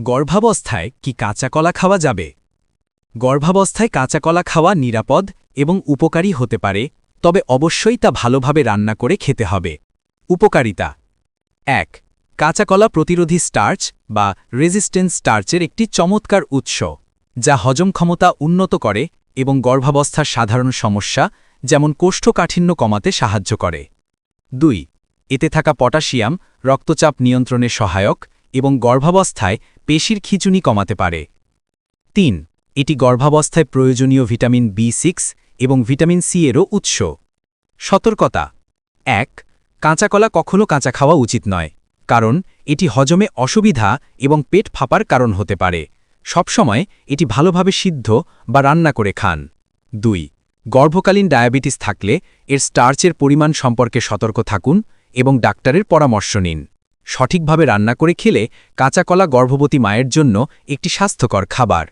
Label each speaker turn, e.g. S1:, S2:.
S1: গর্ভাবস্থায় কি কাঁচা কলা খাওয়া যাবে? গর্ভাবস্থায় কাঁচা কলা খাওয়া নিরাপদ এবং উপকারী হতে পারে, তবে অবশ্যই তা ভালোভাবে রান্না করে খেতে হবে। উপকারিতা এক কাঁচা কলা প্রতিরোধী স্টার্চ বা রেজিস্ট্যান্স স্টার্চের একটি চমৎকার উৎস, যা হজম ক্ষমতা উন্নত করে এবং গর্ভাবস্থার সাধারণ সমস্যা, যেমন কোষ্ঠকাঠিন্য কমাতে সাহায্য করে। দুই, এতে থাকা পটাশিয়াম, রক্তচাপ নিয়ন্ত্রণে সহায়ক এবং গর্ভাবস্থায় পেশির খিচুনি কমাতে পারে। তিন, এটি গর্ভাবস্থায় প্রয়োজনীয় ভিটামিন বি সিক্স এবং ভিটামিন সি এরও উৎস। সতর্কতা। এক, কাঁচাকলা কখনও কাঁচা খাওয়া উচিত নয়, কারণ এটি হজমে অসুবিধা এবং পেট ফাঁপার কারণ হতে পারে। সবসময় এটি ভালোভাবে সিদ্ধ বা রান্না করে খান। দুই, গর্ভকালীন ডায়াবেটিস থাকলে এর স্টার্চের পরিমাণ সম্পর্কে সতর্ক থাকুন এবং ডাক্তারের পরামর্শ নিন। সঠিকভাবে রান্না করে খেলে কাঁচা কলা গর্ভবতী মায়ের জন্য একটি স্বাস্থ্যকর খাবার।